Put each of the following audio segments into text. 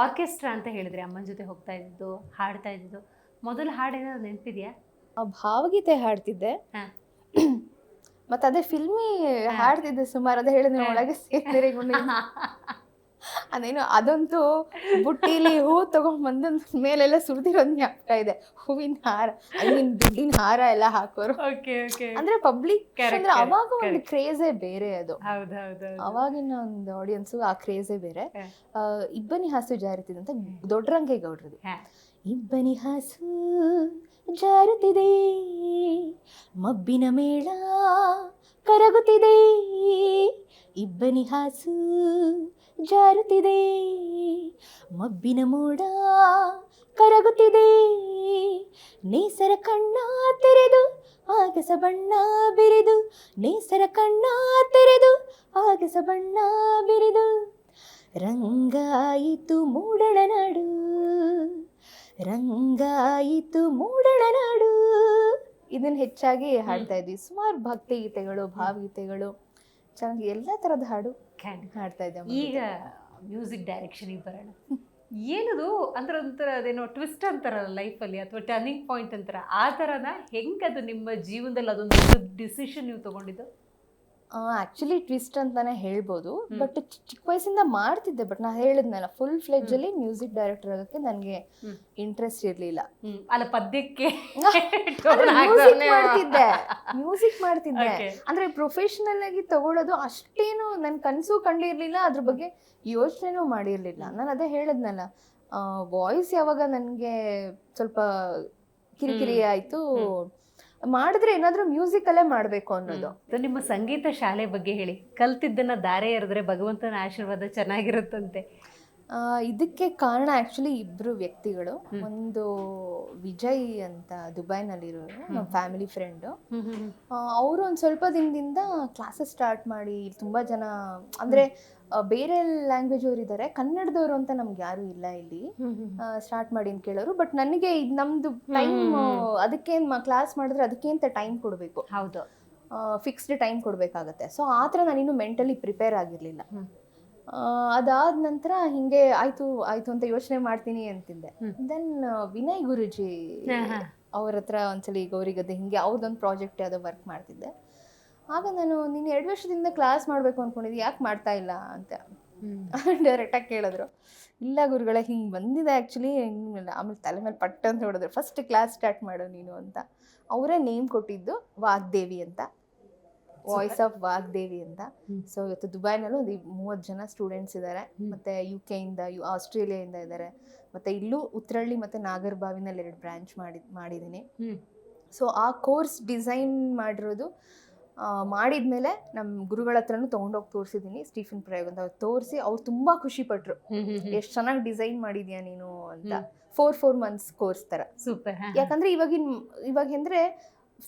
Orchestra ಅಂತ ಹೇಳಿದ್ರೆ ಅಮ್ಮನ ಜೊತೆ ಹೋಗ್ತಾ ಇದ್ದು ಹಾಡ್ತಾ ಇದ್ದು. ಮೊದಲು ಹಾಡು ಏನಾದ್ರು ನೆನಪಿದೆಯಾ? ಆ ಭಾವಗೀತೆ ಹಾಡ್ತಿದ್ದೆ. ಮತ್ತೆ ಅದೇ ಫಿಲ್ಮಿ ಹಾಡ್ತಿದ್ದೆ ಸುಮಾರು ಅದೇ ಹೇಳಿದ್ರೆ. ಒಳಗೆ ಸೇರಿಕೊಂಡು ಅದೇನು ಅದಂತೂ ಬುಟ್ಟಿಲಿ ಹೂ ತಗೊಂಡ್ ಬಂದ ಮೇಲೆಲ್ಲ ಸುರಿದಿರೋದ್ ಜ್ಞಾಪಕ ಇದೆ. ಹೂವಿನ ಹಾರ ಐ ಮೀನ್ ದುಡ್ಡಿನ ಹಾರ ಎಲ್ಲ ಹಾಕೋರು. ಅಂದ್ರೆ ಪಬ್ಲಿಕ್ ಅಂದ್ರೆ ಅವಾಗ ಒಂದು. ಕ್ರೇಜೇ ಬೇರೆ ಅದು. ಅವಾಗಿನ ಒಂದು ಆಡಿಯನ್ಸ್ ಆ ಕ್ರೇಜೇ ಬೇರೆ. ಇಬ್ಬನಿ ಹಾಸು ಜಾರುತ್ತಿದೆ ಅಂತ ದೊಡ್ಡರಂಗೇಗೌಡ್ರದು ಗೌಡ್ರದು ಇಬ್ಬನಿ ಹಾಸು ಜಾರುತ್ತಿದೆ ಮಬ್ಬಿನ ಮೇಳ ಕರಗುತ್ತಿದೆ. ಇಬ್ಬನಿ ಹಾಸು ಜಾರುತ್ತಿದೆ. ಮಬ್ಬಿನ ಮೋಡ ಕರಗುತ್ತಿದೆ. ನೇಸರ ಕಣ್ಣ ತೆರೆದು ಆಗಸ ಬಣ್ಣ ಬಿರಿದು, ನೇಸರ ಕಣ್ಣ ತೆರೆದು ಆಗಸ ಬಣ್ಣ ಬಿರಿದು. ರಂಗಾಯಿತು ಮೂಡಣ ನಾಡು, ರಂಗಾಯಿತು ಮೂಡಣ ನಾಡು. ಇದನ್ನು ಹೆಚ್ಚಾಗಿ ಹಾಡ್ತಾ ಇದ್ವಿ. ಸುಮಾರು ಭಕ್ತಿಗೀತೆಗಳು, ಭಾವಗೀತೆಗಳು. ಚೆನ್ನಾಗಿ ಎಲ್ಲ ತರದ ಹಾಡು. ಹಾಡ್ತಾ ಇದ್ದೆ ಈಗ ಮ್ಯೂಸಿಕ್ ಡೈರೆಕ್ಷನಿಗೆ ಬರೋಣ. ಏನದು ಅಂದ್ರೆ ಒಂಥರ ಅದೇನೋ ಟ್ವಿಸ್ಟ್ ಅಂತಾರಲ್ಲ ಲೈಫಲ್ಲಿ ಅಥವಾ ಟರ್ನಿಂಗ್ ಪಾಯಿಂಟ್ ಅಂತಾರ. ಆ ಥರನ ಅದು ನಿಮ್ಮ ಜೀವನದಲ್ಲಿ ಅದೊಂದು ಡಿಸಿಷನ್ ನೀವು ತಗೊಂಡಿದ್ದು? ಆಕ್ಚುಲಿ ಟ್ವಿಸ್ಟ್ ಅಂತಾನೆ ಹೇಳ್ಬೋದು ಬಟ್ ಚಿಕ್ಕ ವಯಸ್ಸಿಂದ ಮಾಡ್ತಿದ್ದೆ ಬಟ್ ನಾ ಹೇಳಿದ್ನಲ್ಲ ಫುಲ್ ಫ್ಲೆಜ್ ಅಲ್ಲಿ ಮ್ಯೂಸಿಕ್ ಡೈರೆಕ್ಟರ್ ಆಗೋಕ್ಕೆ ನನಗೆ. ಇಂಟ್ರೆಸ್ಟ್ ಇರಲಿಲ್ಲ. ಅಲ್ಲ ಪದ್ಯಕ್ಕೆ ಮಾಡ್ತಿದ್ದೆ ಮ್ಯೂಸಿಕ್ ಮಾಡ್ತಿದ್ದೆ. ಅಂದ್ರೆ ಪ್ರೊಫೆಷನಲ್ ಆಗಿ ತಗೊಳ್ಳೋದು ಅಷ್ಟೇನು ನನ್ ಕನ್ಸು ಕಂಡಿರ್ಲಿಲ್ಲ ಅದ್ರ ಬಗ್ಗೆ ಯೋಚನೆನೂ ಮಾಡಿರ್ಲಿಲ್ಲ. ನಾನು ಅದೇ ಹೇಳಿದ್ನಲ್ಲ ವಾಯ್ಸ್ ಯಾವಾಗ ನನಗೆ ಸ್ವಲ್ಪ ಕಿರಿಕಿರಿ ಆಯ್ತು ಮಾಡಿದ್ರೆ ಏನಾದ್ರೂ ಮ್ಯೂಸಿಕಲ್ಲೇ ಮಾಡಬೇಕು ಅನ್ನೋದು. ನಿಮ್ಮ ಸಂಗೀತ ಶಾಲೆ ಬಗ್ಗೆ ಹೇಳಿ. ಕಲ್ತಿದ್ದನ್ನ ದಾರೆ ಎರೆದ್ರೆ ಭಗವಂತನ ಆಶೀರ್ವಾದ ಚೆನ್ನಾಗಿರುತ್ತಂತೆ. ಇದಕ್ಕೆ ಕಾರಣ ಆಕ್ಚುಲಿ ಇಬ್ರು ವ್ಯಕ್ತಿಗಳು. ಒಂದು ವಿಜಯ್ ಅಂತ ದುಬೈನಲ್ಲಿರೋರು ನಮ್ಮ ಫ್ಯಾಮಿಲಿ ಫ್ರೆಂಡು ಅವರು ಒಂದು ಸ್ವಲ್ಪ ದಿನದಿಂದ ಕ್ಲಾಸಸ್ ಸ್ಟಾರ್ಟ್ ಮಾಡಿ ತುಂಬಾ ಜನ ಅಂದರೆ ಬೇರೆ ಲ್ಯಾಂಗ್ವೇಜ್ ಅವ್ರು ಇದ್ದಾರೆ ಕನ್ನಡದವರು ಅಂತ ನಮ್ಗೆ ಯಾರು ಇಲ್ಲ ಇಲ್ಲಿ. ಸ್ಟಾರ್ಟ್ ಮಾಡಿ ಅಂತ ಕೇಳೋರು. ಬಟ್ ನನಗೆ ಇದು ನಮ್ಮದು ಟೈಮ್. ಅದಕ್ಕೆ ಕ್ಲಾಸ್ ಮಾಡಿದ್ರೆ ಅದಕ್ಕೆ ಅಂತ ಟೈಮ್ ಕೊಡಬೇಕು. ಹೌದು. ಫಿಕ್ಸ್ಡ್ ಟೈಮ್ ಕೊಡಬೇಕಾಗತ್ತೆ. ಸೊ ಆ ಥರ ನಾನಿನ್ನು ಮೆಂಟಲಿ ಪ್ರಿಪೇರ್ ಆಗಿರಲಿಲ್ಲ. ಅದಾದ ನಂತರ ಹಿಂಗೆ ಆಯ್ತು ಆಯ್ತು ಅಂತ ಯೋಚನೆ ಮಾಡ್ತೀನಿ ಅಂತಿದ್ದೆ. ದೆನ್ ವಿನಯ್ ಗುರುಜಿ. ಅವ್ರ ಹತ್ರ ಒಂದ್ಸಲಿ ಗೌರಿಗದ್ದೆ ಹಿಂಗೆ ಅವ್ರದ್ದೊಂದು ಪ್ರಾಜೆಕ್ಟ್ ಯಾವುದೋ ವರ್ಕ್ ಮಾಡ್ತಿದ್ದೆ. ಆಗ ನಾನು ನೀನು ಎರಡು ವರ್ಷದಿಂದ ಕ್ಲಾಸ್ ಮಾಡಬೇಕು ಅಂದ್ಕೊಂಡಿದ್ದೆ ಯಾಕೆ ಮಾಡ್ತಾ ಇಲ್ಲ? ಅಂತ. ಡೈರೆಕ್ಟಾಗಿ ಕೇಳಿದ್ರು. ಇಲ್ಲ ಗುರುಗಳೇ ಹಿಂಗೆ ಬಂದಿದೆ ಆ್ಯಕ್ಚುಲಿ ಆಮೇಲೆ ತಲೆ ಮೇಲೆ ಪಟ್ಟ ಅಂತ ಹೊಡೆದ್ರು ಫಸ್ಟ್ ಕ್ಲಾಸ್ ಸ್ಟಾರ್ಟ್ ಮಾಡು ನೀನು ಅಂತ. ಅವರೇ ನೇಮ್ ಕೊಟ್ಟಿದ್ದು ವಾಗ್ದೇವಿ ಅಂತ. ವಾಯ್ಸ್ ಆಫ್ ವಾಗ್ದೇವಿ ಅಂತ. ಸೊ ಇವತ್ತು ದುಬೈನಲ್ಲೂ ಒಂದು ಮೂವತ್ತು ಜನ ಸ್ಟೂಡೆಂಟ್ಸ್ ಇದ್ದಾರೆ ಮತ್ತೆ ಯು ಕೆ ಇಂದ ಯು ಆಸ್ಟ್ರೇಲಿಯಾಯಿಂದ ಇದ್ದಾರೆ ಮತ್ತೆ ಇಲ್ಲೂ ಉತ್ತರಳ್ಳಿ ಮತ್ತೆ ನಾಗರ್ಬಾವಿನಲ್ಲಿ ಎರಡು ಬ್ರಾಂಚ್ ಮಾಡಿ ಮಾಡಿದ್ದೀನಿ. ಸೊ ಆ ಕೋರ್ಸ್ ಡಿಸೈನ್ ಮಾಡಿರೋದು ಆ, ಮಾಡಿದ್ಮೇಲೆ ನಮ್ಮ ಗುರುಗಳ ಹತ್ರನೂ ತೊಗೊಂಡೋಗಿ ತೋರಿಸಿದ್ದೀನಿ ಸ್ಟೀಫನ್ ಪ್ರಯೋಗ ಅಂತ ಅವ್ರು ತೋರಿಸಿ ಅವ್ರು ತುಂಬ ಖುಷಿ ಪಟ್ರು. ಎಷ್ಟು ಚೆನ್ನಾಗಿ ಡಿಸೈನ್ ಮಾಡಿದ್ಯಾ ನೀನು ಅಂತ. ಫೋರ್ ಫೋರ್ ಮಂತ್ಸ್ ಕೋರ್ಸ್ ಥರ ಸೂಪರ್ ಯಾಕಂದ್ರೆ ಇವಾಗಿನ ಇವಾಗ ಅಂದ್ರೆ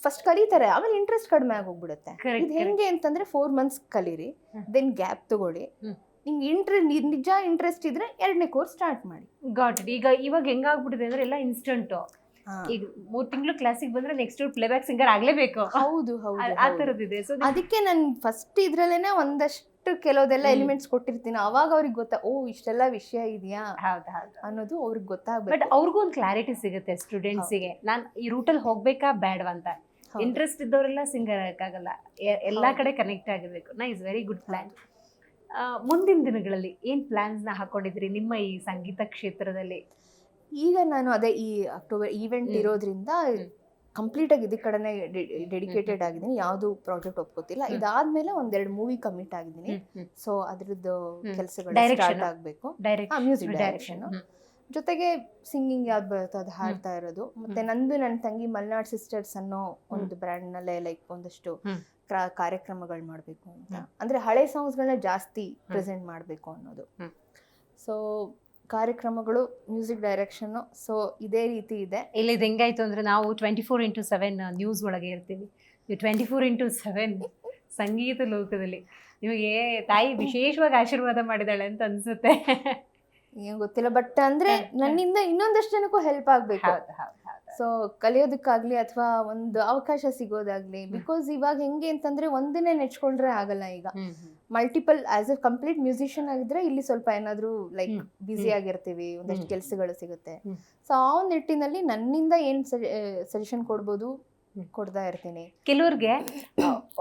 ಫಸ್ಟ್ ಕಲಿತಾರೆ ಆಮೇಲೆ ಇಂಟ್ರೆಸ್ಟ್ ಕಡಿಮೆ ಆಗಿ Correct, ಇದು ಹೆಂಗೆ ಅಂತಂದ್ರೆ ಫೋರ್ ಮಂತ್ಸ್ ಕಲೀರಿ ದೆನ್ ಗ್ಯಾಪ್ ತಗೊಳ್ಳಿ. ಹ್ಮ್. ನಿಮ್ಗೆ ಇಂಟ್ರೆ ನಿಜ ಇಂಟ್ರೆಸ್ಟ್ ಇದ್ರೆ ಎರಡನೇ ಕೋರ್ಸ್ ಸ್ಟಾರ್ಟ್ ಮಾಡಿ. ಗಾಟ್ ಈಗ ಇವಾಗ ಹೆಂಗಾಗ್ಬಿಟ್ಟಿದೆ ಅಂದ್ರೆ ಎಲ್ಲ ಇನ್ಸ್ಟಂಟ್ ಈಗ ಮೂರ್ ತಿಂಗಳು ಕ್ಲಾಸಿಗೆ ಬಂದ್ರೆ ನೆಕ್ಸ್ಟ್ ಪ್ಲೇಬ್ಯಾಕ್ ಸಿಂಗರ್ ಆಗ್ಲೇಬೇಕು. ಹೌದು ಹೌದು ಆ- ತರದಿದೆ ಸೊ ಅದಕ್ಕೆ ನಾನು ಫಸ್ಟ್ ಇದ್ರಲ್ಲೇನೆ ಒಂದಷ್ಟು ಕೆಲವುದೆಲ್ಲ ಎಲಿಮೆಂಟ್ಸ್ ಕೊಟ್ಟಿರ್ತೀನಿ. ಅವಾಗ ಅವ್ರಿಗೆ ಗೊತ್ತಾ ಓ ಇಷ್ಟೆಲ್ಲ ವಿಷಯ ಇದೆಯಾ? ಹೌದು ಹೌದು. ಅನ್ನೋದು ಅವ್ರಿಗೆ ಬಟ್ ಗೊತ್ತಾಗ್ಬೇಕು ಅವ್ರಿಗೂ ಒಂದು ಕ್ಲಾರಿಟಿ ಸಿಗುತ್ತೆ ಸ್ಟೂಡೆಂಟ್ಸಿಗೆ ನಾನು ಈ ರೂಟಲ್ಲಿ ಹೋಗ್ಬೇಕಾ ಬೇಡವಾ ಅಂತ. ಇಂಟ್ರೆಸ್ಟ್ ಇದ್ದವರೆಲ್ಲ ಸಿಂಗರ್ ಆಗಕ್ಕಾಗಲ್ಲ. ಎಲ್ಲಾ ಕಡೆ ಕನೆಕ್ಟ್ ಆಗಿರ್ಬೇಕು. ನೈಸ್ ವೆರಿ ಗುಡ್ ಪ್ಲಾನ್ ಮುಂದಿನ ದಿನಗಳಲ್ಲಿ ಏನ್ ಪ್ಲಾನ್ಸ್ನ ಹಾಕೊಂಡಿದ್ರಿ ನಿಮ್ಮ ಈ ಸಂಗೀತ ಕ್ಷೇತ್ರದಲ್ಲಿ? ಈಗ ನಾನು ಅದೇ ಈ ಅಕ್ಟೋಬರ್ ಈವೆಂಟ್ ಇರೋದ್ರಿಂದ ಕಂಪ್ಲೀಟ್ ಆಗಿ ಇದಕ್ಕೆ ಕಡೆನೆ ಡೆಡಿಕೇಟೆಡ್ ಆಗಿದ್ದೀನಿ. ಯಾವುದು ಪ್ರಾಜೆಕ್ಟ್ ಒಪ್ಕೋತಿಲ್ಲ. ಇದಾದ್ಮೇಲೆ ಒಂದೆರಡು ಮೂವಿ ಕಮಿಟ್ ಆಗಿದ್ದೀನಿ. ಸೊ ಅದ್ರದ್ದು. ಕೆಲಸಗಳು ಸ್ಟಾರ್ಟ್ ಆಗಬೇಕು. ಮ್ಯೂಸಿಕ್ ಡೈರೆಕ್ಷನ್ ಜೊತೆಗೆ ಸಿಂಗಿಂಗ್ ಯಾವ್ದು ಬರುತ್ತೋ ಅದು ಹಾಡ್ತಾ ಇರೋದು. ಮತ್ತೆ ನಂದು ನನ್ನ ತಂಗಿ ಮಲ್ನಾಡ್ ಸಿಸ್ಟರ್ಸ್ ಅನ್ನೋ ಒಂದು ಬ್ರ್ಯಾಂಡ್ ನಲ್ಲೇ ಲೈಕ್ ಒಂದಷ್ಟು ಕಾರ್ಯಕ್ರಮಗಳು ಮಾಡಬೇಕು ಅಂತ. ಅಂದ್ರೆ ಹಳೆ ಸಾಂಗ್ಸ್ಗಳನ್ನ ಜಾಸ್ತಿ ಪ್ರೆಸೆಂಟ್ ಮಾಡಬೇಕು ಅನ್ನೋದು. ಸೊ ಕಾರ್ಯಕ್ರಮಗಳು ಮ್ಯೂಸಿಕ್ ಡೈರೆಕ್ಷನ್ ಸೊ ಇದೇ ರೀತಿ ಇದೆ. ಇಲ್ಲಿ ಇದು ಹೆಂಗಾಯ್ತು ಅಂದ್ರೆ ನಾವು twenty four into seven news ಒಳಗೆ ಇರ್ತೀವಿ. ನೀವು ಟ್ವೆಂಟಿ ಫೋರ್ ಇಂಟು ಸೆವೆನ್ ಸಂಗೀತ ಲೋಕದಲ್ಲಿ. ನಿಮಗೆ ತಾಯಿ ವಿಶೇಷವಾಗಿ ಆಶೀರ್ವಾದ ಮಾಡಿದಾಳೆ ಅಂತ ಅನ್ಸುತ್ತೆ. ಏನ್ ಗೊತ್ತಿಲ್ಲ ಬಟ್ ಅಂದ್ರೆ. ನನ್ನಿಂದ ಇನ್ನೊಂದಷ್ಟು ಜನಕ್ಕೂ ಹೆಲ್ಪ್ ಆಗ್ಬೇಕು. ಸೊ ಕಲಿಯೋದಕ್ಕಾಗ್ಲಿ ಅಥವಾ ಒಂದು ಅವಕಾಶ ಸಿಗೋದಾಗ್ಲಿ ಬಿಕಾಸ್ ಇವಾಗ ಹೆಂಗೆ ಅಂತಂದ್ರೆ ಒಂದನ್ನೇ ನೆಚ್ಕೊಂಡ್ರೆ ಆಗಲ್ಲ ಈಗ. Multiple as a complete musician ಆಗಿದ್ರೆ ಇಲ್ಲಿ ಸ್ವಲ್ಪ ಏನಾದರೂ ಲೈಕ್. ಬ್ಯುಸಿ ಆಗಿರ್ತೀವಿ ಒಂದಷ್ಟು. ಕೆಲಸಗಳು ಸಿಗುತ್ತೆ. ಸೊ ಆ ಒಂದು ನಿಟ್ಟಿನಲ್ಲಿ ನನ್ನಿಂದ ಏನು ಸಜೆಷನ್ ಕೊಡ್ಬೋದು. ಕೊಡ್ತಾ ಇರ್ತೀನಿ. ಕೆಲವ್ರಿಗೆ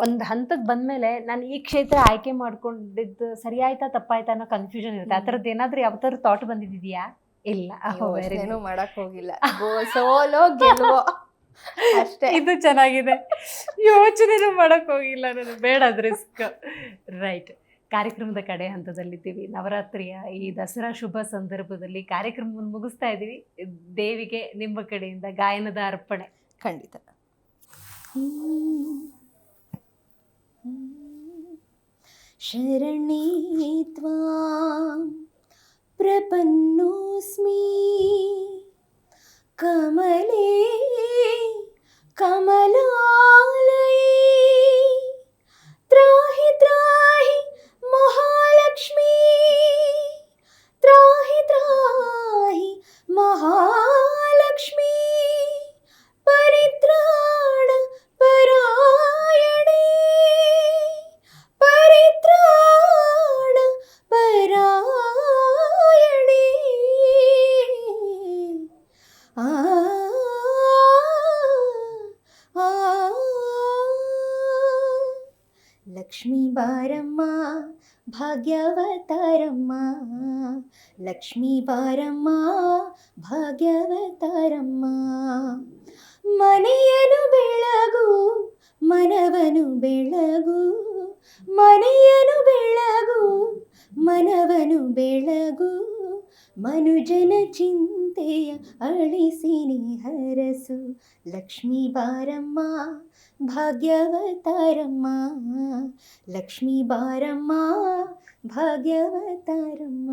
ಒಂದು ಹಂತಕ್ಕೆ ಬಂದ್ಮೇಲೆ ನಾನು ಈ ಕ್ಷೇತ್ರ ಆಯ್ಕೆ ಮಾಡ್ಕೊಂಡಿದ್ದು ಸರಿ ಆಯ್ತಾ ತಪ್ಪಾಯ್ತಾ ಅನ್ನೋ ಕನ್ಫ್ಯೂಷನ್ ಇರುತ್ತೆ. ಆ ಥರದ್ದು ಏನಾದರೂ ಯಾವ ಥರ ಥಾಟ್ ಬಂದಿದ್ಯಾ ಇಲ್ಲ ಏನೂ ಮಾಡಕ್ ಹೋಗಿಲ್ಲ. ಸೋಲೋ ಗೆಲುವೋ. ಅಷ್ಟೇ. ಇದು ಚೆನ್ನಾಗಿದೆ. ಯೋಚನೆನೂ ಮಾಡಕ್ ಹೋಗಿಲ್ಲ ನಾನು. ಬೇಡ ಅದು ರಿಸ್ಕ್ ರೈಟ್ ಕಾರ್ಯಕ್ರಮದ ಕಡೆ ಹಂತದಲ್ಲಿದ್ದೀವಿ. ನವರಾತ್ರಿಯ ಈ ದಸರಾ ಶುಭ ಸಂದರ್ಭದಲ್ಲಿ ಕಾರ್ಯಕ್ರಮವನ್ನು ಮುಗಿಸ್ತಾ ಇದ್ದೀವಿ. ದೇವಿಗೆ ನಿಮ್ಮ ಕಡೆಯಿಂದ ಗಾಯನದ ಅರ್ಪಣೆ. ಖಂಡಿತ. ಶರಣಿ ಪ್ರಪನ್ನೋಸ್ಮೀ ಪ್ರಪನ್ನೋಸ್ಮಿ. കമലേ കമലാ ಲಕ್ಷ್ಮೀ ಬಾರಮ್ಮ ಭಾಗ್ಯವತಾರಮ್ಮ ಲಕ್ಷ್ಮೀ ಬಾರಮ್ಮ ಭಾಗ್ಯವತಾರಮ್ಮ ಮನೆಯನು ಬೆಳಗು ಮನವನು ಬೆಳಗು ಮನೆಯನು ಬೆಳಗು ಮನವನು ಬೆಳಗು ಮನುಜನ ಚಿಂತೆಯ ಅಳಿಸಿನಿ ಹರಸು ಲಕ್ಷ್ಮೀ ಬಾರಮ್ಮ ಭಾಗ್ಯವತಾರಮ್ಮ ಲಕ್ಷ್ಮೀ ಬಾರಮ್ಮ ಭಾಗ್ಯವತಾರಮ್ಮ